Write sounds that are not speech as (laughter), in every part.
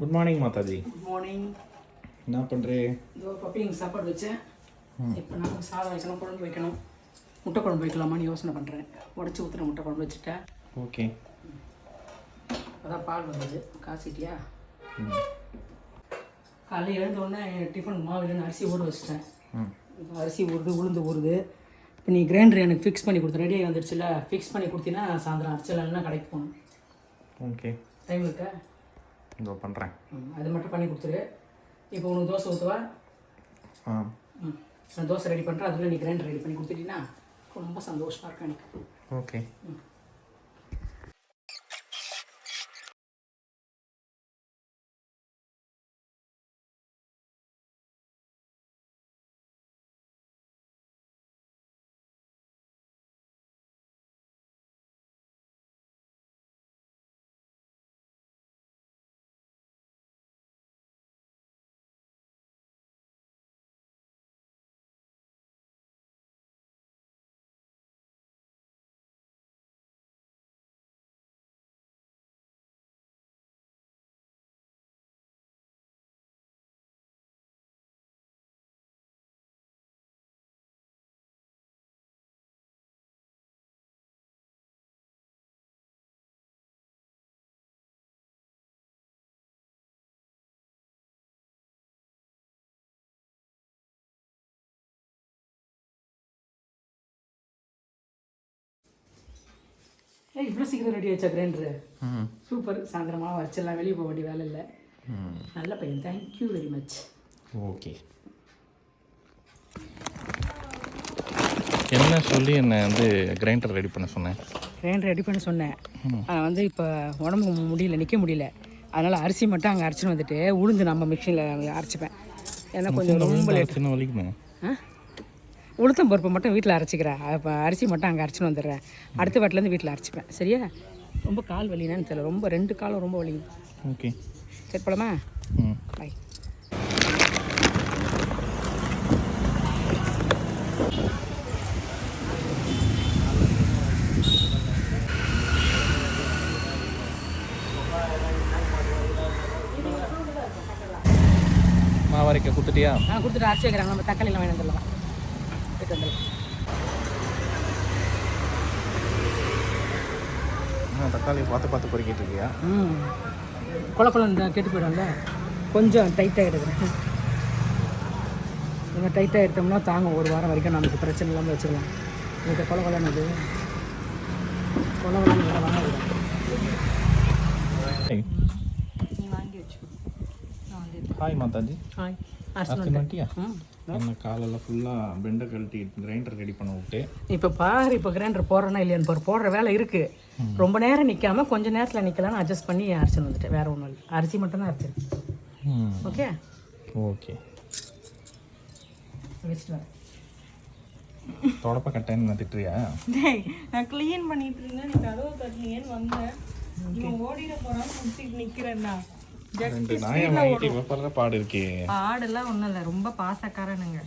Good morning மாதாஜி good morning என்ன பண்ணுறே இதோ பப்பிங்க சாப்பாடு வச்சேன். இப்போ நான் சாதம் வைக்கணும் குழம்பு வைக்கணும். முட்டை குழம்பு வைக்கலாமான்னு யோசனை பண்ணுறேன் உடச்சி ஊற்றுற முட்டை குழம்பு வச்சுட்டேன். ஓகே. அதான் பால் வந்தது. காசிட்டியா காலையில் எழுந்த உடனே டிஃபன் மாவு இல்லைன்னு அரிசி ஊற வச்சிட்டேன். அரிசி ஊறுது உளுந்து ஊறுது. இப்போ நீ கிரைண்டர் எனக்கு ஃபிக்ஸ் பண்ணி கொடுத்து ரெடியாகி வந்துடுச்சுல ஃபிக்ஸ் பண்ணி கொடுத்தீங்கன்னா சாயந்தரம் அரிசிலாம் கடைக்கு போகணும். ஓகே. டைம் இருக்கா? இதோ பண்ணுறேன் ம், அது மட்டும் பண்ணி கொடுத்துரு. இப்போ உனக்கு தோசை ஊற்றுவா ஆ. ம் நான் தோசை ரெடி பண்ணுறேன் அதில் நீ கிரைண்டர் ரெடி பண்ணி கொடுத்துட்டீங்கன்னா ரொம்ப சந்தோஷமாக இருக்கும் எனக்கு. ஓகே. ஏய் இவ்வளோ சீக்கிரம் ரெடி ஆச்சா கிரைண்டரு சூப்பர் சாயந்தரமாக வச்சிடலாம். வெளியே போக வேண்டிய வேலை இல்லை. நல்ல பையன். தேங்க்யூ வெரி மச் ஓகே என்ன சொல்லி என்னை வந்து கிரைண்டர் ரெடி பண்ண சொன்னேன்? கிரைண்டர் ரெடி பண்ண சொன்னேன். ஆனால் வந்து இப்போ உடம்பு முடியல நிற்க முடியல. அதனால் அரிசி மட்டும் அங்கே அரைச்சின்னு வந்துட்டு உளுந்து நம்ம மிக்சியில் அரைச்சிப்பேன். ஏன்னா கொஞ்சம் ரொம்ப லேட் சின்ன வலிக்குமே. ஆ? உளுத்தம் பருப்பு மட்டும் வீட்டில் அரைச்சிக்கிறேன். இப்போ அரிசி மட்டும் அங்கே அரைச்சின்னு வந்துடுறேன். அடுத்த வாட்டிலேருந்து வீட்டில் அரைச்சிப்பேன். சரியா? ரொம்ப கால் வலினான்னு தெரியல. ரொம்ப ரெண்டு காலும் ரொம்ப வலி. ஓகே. சரி போலாமா? ம். பாய் மாவரைக்க கொடுத்துட்டியா நான் கொடுத்துட்டு அரைச்சி வைக்கிறாங்க நம்ம தக்காளிலாம் வாங்கி வந்துடலாம் போயிட்டு வந்துடலாம் ஆ தக்காளி பார்த்து பார்த்து பொறுக்கிட்டு இருக்கியா? ம். கொல கொலம் கெட்டு போயிடும்ல கொஞ்சம் டைட்டாக எடுக்கிறேன் கொஞ்சம் டைட்டாக எடுத்தோம்னா தாங்க ஒரு வாரம் வரைக்கும் நமக்கு பிரச்சனை இல்லாமல் வச்சுக்கலாம் எனக்கு கொல கொலன்னு அது. கொல கொலன்னு வாங்க வாங்கி வந்து ஹாய் மாதாஜி. ஹாய். அரிசி அரிசி மாட்டியா? ம். என்ன காலையில் ஃபுல்லாக பெண்டை கழட்டி கிரைண்டர் ரெடி பண்ண விட்டு. இப்போ பாரு இப்போ கிரைண்டர் போடுறேன்னா இல்லையான்னு பாரு போடுற வேலை இருக்குது ரொம்ப நேரம் நிற்காம கொஞ்ச நேரத்தில் நிற்கலான்னு அட்ஜஸ்ட் பண்ணி அரிசி வந்துட்டேன். வேறு ஒன்றும் இல்லை. அரிசி மட்டும் தான் அரைச்சேன் ம். ஓகே? ஓகே. வச்சுட்டு வரேன். தொடப்ப கட்டேன்னு திட்டுறியா? டேய் நான் க்ளீன் பண்ணிட்டு இருந்தேன். நீ கதவை தட்டினீங்கன்னு வந்தேன். இவன் ஓடிட போறான்னு நிக்கிறேன்னா ரெண்டு நாயை வாங்கிட்டு வெப்பற பாடு இருக்கே. ஆடெல்லாம் ஒன்றும் இல்லை. ரொம்ப பாசக்காரனுங்க.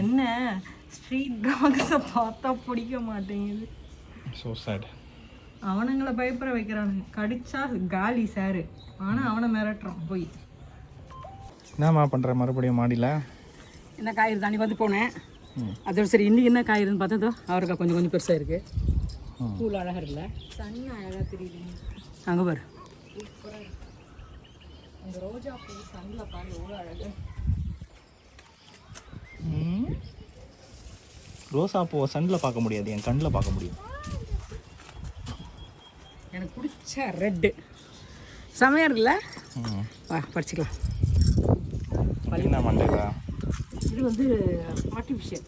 என்ன? ஸ்ட்ரீட் டாக்ஸை பார்த்தா பிடிக்க மாட்டேங்குது. ஸோ சேட் அவனுங்களை பயப்பட வைக்கிறானுங்க. கடிச்சா காலி சாரு. ஆனா அவனை மிரட்டுறான். போய். என்னம்மா பண்ணுற மறுபடியும் மாடியில்? என்ன காய் தாண்டி வந்து போனேன். அதோட சரி இன்னைக்கு என்ன காய் இருக்குன்னு பார்த்ததோ அவருக்கா கொஞ்சம் கொஞ்சம் பெருசாக இருக்கு. பூல் அழகாக இருக்குல்ல தண்ணி அழகா தெரியுது அங்கே பாரு. அந்த ரோஜா பூ சந்தில் பாரு எவ்வளோ அழகு. ரோசா பூவை சன்னில் பார்க்க முடியாது என் கண்ணில் பார்க்க முடியும். எனக்கு பிடிச்ச ரெட்டு செமையாக இருக்குல்ல? ம். வா படிச்சுக்கலாம். என்ன மண்டேதா இது? வந்து ஆர்டிஃபிஷியல்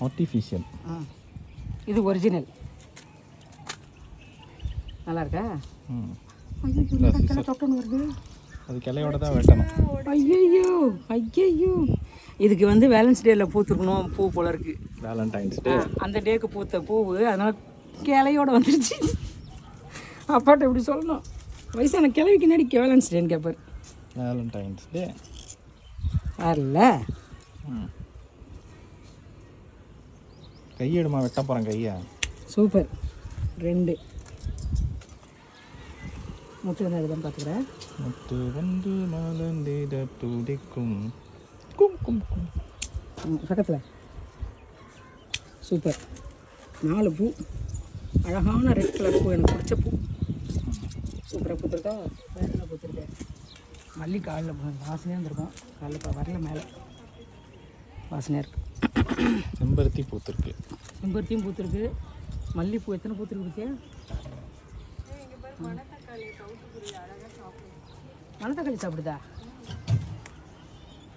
ஆர்டிஃபிஷியல் ஆ. இது ஒரிஜினல் நல்லா இருக்கா? ம். தொட்டன்னு வருது. அது கிளையோட தான் வெட்டணும். ஐயையோ ஐயையோ. இதுக்கு வந்து வேலன்ஸ் டேயில் பூத்துருக்கணும் பூ போல இருக்கு. Valentine's Day. அந்த டேக்கு பூத்த பூவு அதனால கிளையோட வந்துருச்சு. அப்பாட்ட இப்படி சொல்லணும். வயசான கிளவிக்கு பின்னாடி வேலன்ஸ் டேன்னு கேட்பார் வேலண்டைன்ஸ் டே. ம். கையெடுமா வெட்ட போகிறேன் கையை. சூப்பர். ரெண்டு. முத்து என்ன எழுதான்னு பார்த்துக்கிறேன். முத்து வந்து மலர்ந்திட துடிக்கும். கும் கும் கும். பக்கத்தில். சூப்பர். நாலு பூ. அழகான ரெட் கலர் பூ எனக்கு பிடிச்ச பூ. சூப்பராக பூத்துருக்கா. வேற என்ன பூத்துருக்கு? மல்லி காலில் வாசனையாக இருந்திருக்கும். காலில் வரல மேலே. வாசனையாக இருக்கு. செம்பருத்தி பூத்திருக்கு. செம்பருத்தியும் பூத்துருக்கு. மல்லிப்பூ எத்தனை பூத்துருக்கு பத்தியா? மணத்தக்காளி சாப்பிடுதா?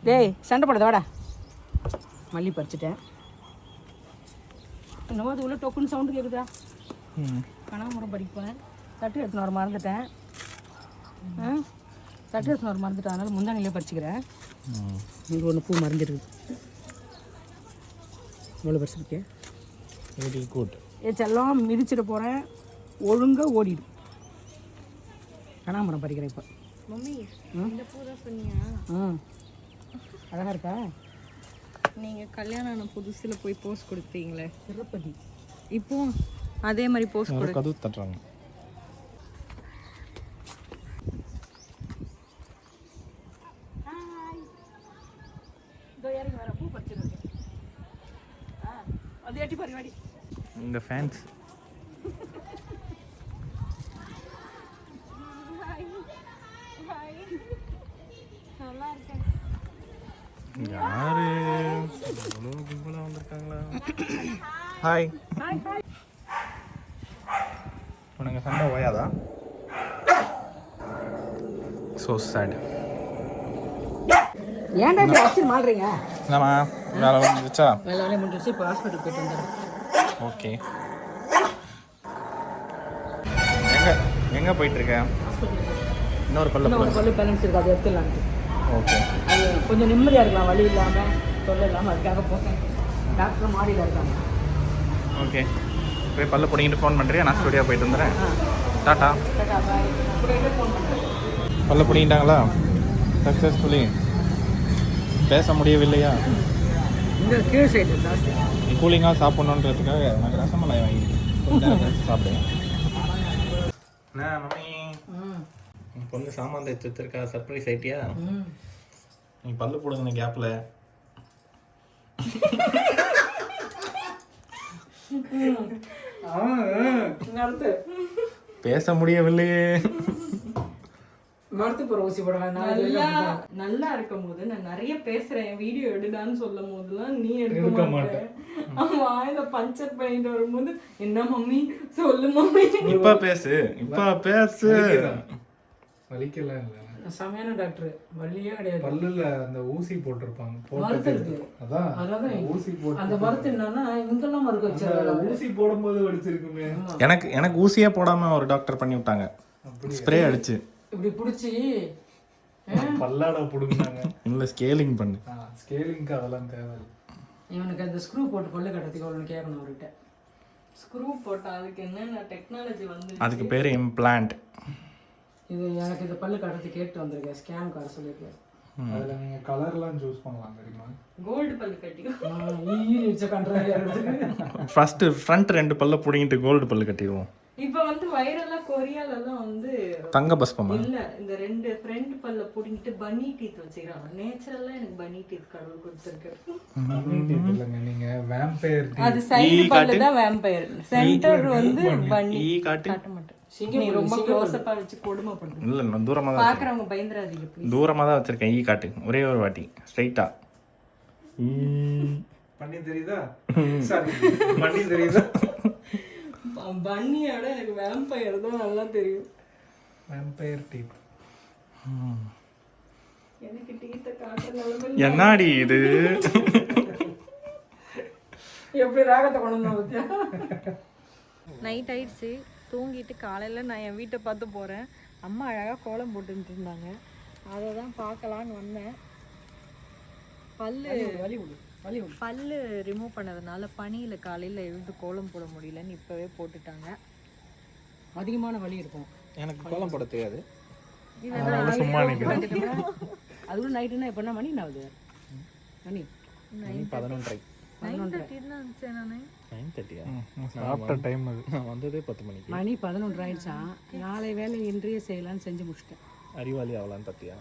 டேய் சண்டை போடுதா வாடா. மல்லி பறிச்சிட்டேன். என்னமோ அது உள்ள டொக்குன்னு சவுண்டு கேட்குதா கனகாமரம் பறிப்பேன். தட்டு எடுத்துன்னு வர மறந்துட்டேன். தட்டு எடுத்துன்னு வர மறந்துட்டேன். அதனால் முந்தானிலே பறிச்சுக்கிறேன். இங்கே ஒன்று பூ மறந்துருக்கு எவ்வளோ பறிச்சிருக்கேன் குட் ஏ செல்லம் மிதிச்சிட போகிறேன் ஒழுங்காக ஓடிடு. கனகாமரம் பறிக்கிறேன் இப்போ. மம்மி இந்த பூ தான் சொன்னியா? ம். அழகாக இருக்கா? நீங்க கல்யாணம் ஆன புதுசுல போய் போஸ் கொடுத்தீங்களே. திருப்பதி இப்போ அதே மாதிரி போஸ் யாரோ கதவு தட்டுறாங்க. இதோ இறங்கி வர பூ பறிச்சிருக்கேன் ஆ அது எட்டி பாரு வாடி இந்த ஃபேன்ஸ் யாரு இவ்வளோ கும்பலாக ஹாய் உனக்கு சண்டை ஓயாதா? ஸோ சேட் ஏன்டா இப்படி அடிச்சு மாடுறீங்க என்னம்மா வேலை முடிஞ்சிச்சு இப்போ ஹாஸ்பிட்டல் போயிட்டு வந்துடுறேன். ஓகே எங்க எங்க போயிட்டு இருக்க இன்னொரு பல்ல இன்னும் ஒரு பல்லு பேலன்ஸ் இருக்கு அதை எடுத்துடலான்ட்டு. ஓகே அது கொஞ்சம் நிம்மதியாக இருக்கலாம் வலி இல்லாமல் தொல்லை இல்லாமல் அதுக்காக போகிறேன் டாக்டர் மாடியில் இருக்காங்க. ஓகே. போய் பல்ல பிடிங்கிட்டு ஃபோன் பண்ணுறியா நான் ஸ்டுடியோ போயிட்டு வந்துடுறேன் டாட்டா டாட்டா பாய் அப்படியே ஃபோன் பண்ணுறேன் பல்ல பிடிங்கிட்டாங்களா? சக்ஸஸ்ஃபுல்லி பேச முடியவில்லையா? இந்த கீழ் சைடு ஜாஸ்தி. நீ கூலிங்காக சாப்பிட்ணுன்றதுக்காக எனக்கு ரசமலாய் வாங்கிட்டேன் சாப்பிடுங்க. என்ன மம்மி. உன் பொண்ணு சாமான் தைச்சு வச்சிருக்கா. சர்ப்ரைஸ் ஆயிட்டியா? ம். நீ பல்லு போடுங்க கேப்பில் (laughs) பேச முடியவில்லையே. மருத்து போகிற ஊசி போட நல்லா நல்லா இருக்கும் போது நான் நிறைய பேசுறேன். வீடியோ எடுடான்னு சொல்லும் போதெல்லாம் நீ எடுக்க மாட்டேன். அவன் வாயில பஞ்சர் பண்ணிட்டு வரும்போது என்ன மம்மி? சொல்லு மம்மி. இப்ப பேசு. இப்ப பேசு. வலிக்கலாம் இல்லை. செமையான டாக்டர் வள்ளியே கிடையாது. பல்லுல அந்த ஊசி போட்டிருப்பாங்க இருக்கு. அதான் அதான் ஊசி போட்டு அந்த மருந்து என்னன்னா இங்கெல்லாம் மருந்து அந்த வச்சிருக்காங்க. ஊசி போடும்போது வலிச்சிருக்குமே. எனக்கு எனக்கு ஊசியே போடாம ஒரு டாக்டர் பண்ணி விட்டாங்க. ஸ்ப்ரே அடிச்சு. இப்படி பிடிச்சி பல்லாட புடுங்கினாங்க. இல்ல ஸ்கேலிங் பண்ணு. ஸ்கேலிங்க்கு அதெல்லாம் தேவை இவனுக்கு அந்த ஸ்க்ரூ போட்டு பல்லு கட்டுறதுக்கு அவ்வளோ கேட்கணும் அவர்கிட்ட. ஸ்க்ரூ போட்டா அதுக்கு என்னென்ன டெக்னாலஜி வந்து அதுக்கு பேரு இம்ப்ளான்ட் இது எனக்கு இந்த பல்லு கட்டுறதுக்கு கேட்டு வந்திருக்கேன் ஸ்கேன் கார்டு சொல்லியிருக்கேன் அதுல நீங்க கலர்லாம் சூஸ் பண்ணலாம் தெரியுமா கோல்டு பல்லு கண்டுறதுக்கு ஃபர்ஸ்ட் ஃப்ரண்ட் ரெண்டு பல்ல புடிங்கிட்டு கோல்டு பல்லு கட்டிடுவோம் இப்ப வந்து வைரலா கொரியால எல்லாம் வந்து தங்க பஸ்பமா? இல்ல இந்த ரெண்டு ஃப்ரண்ட் பல்ல புடிங்கிட்டு பனி டீத் வச்சுக்கிறாங்க. நேச்சுரலா எனக்கு பனி டீத் கடவுள் கொடுத்துருக்கு. இல்லைங்க நீங்க வேம்பயர் அது சைடு பல்லு தான் வேம்பயர் சென்டர் வந்து பனி ஈ காட்டு? காட்ட மாட்டேன் நீ ரொம்ப க்ளோஸ் அப்பா வச்சு கொடுமை பண்ணுங்க இல்ல நான் தூரமா தான் பாக்குறவங்க பயந்துராதீங்க please. தூரமா தான் வச்சிருக்கேன். ஈ காட்டு. ஒரே ஒரு வாட்டி. ஸ்ட்ரைட்டா பண்ணி (laughs) தெரியுதா? (laughs) சாரி பண்ணி தெரியுதா? (laughs) பன்னியோட எனக்கு வேம்பயர் தான் நல்லா தெரியும். வேம்பயர் டீப் எனக்கு டீத்தை காட்ட நிலைமை என்னடி இது? எப்படி ராகத்தை கொண்டு பத்தியா? நைட் ஆயிடுச்சு. தூங்கிட்டு காலையில் நான் என் வீட்டை பார்த்து போகிறேன் அம்மா அழகாக கோலம் போட்டுட்டு இருந்தாங்க. அதை தான் பார்க்கலான்னு வந்தேன். பல்லு வலி விடு பல்லு ரிமூவ் பண்ணதுனால பனியில் காலையில் எழுந்து கோலம் போட முடியலன்னு இப்போவே போட்டுட்டாங்க. அதிகமான வலி இருக்கும். எனக்கு கோலம் போட தெரியாது. இதெல்லாம் சும்மா நினைக்கிறேன் அது கூட நைட்டுனா இப்போ என்ன மணி என்ன ஆகுது மணி பதினொன்றரை. மணி பதினொன்று ஆயிடுச்சான் நாளை வேலை இன்றைய செய்யலான்னு செஞ்சு முடிச்சிட்டேன். அறிவாளி ஆகலான்னு பார்த்தியா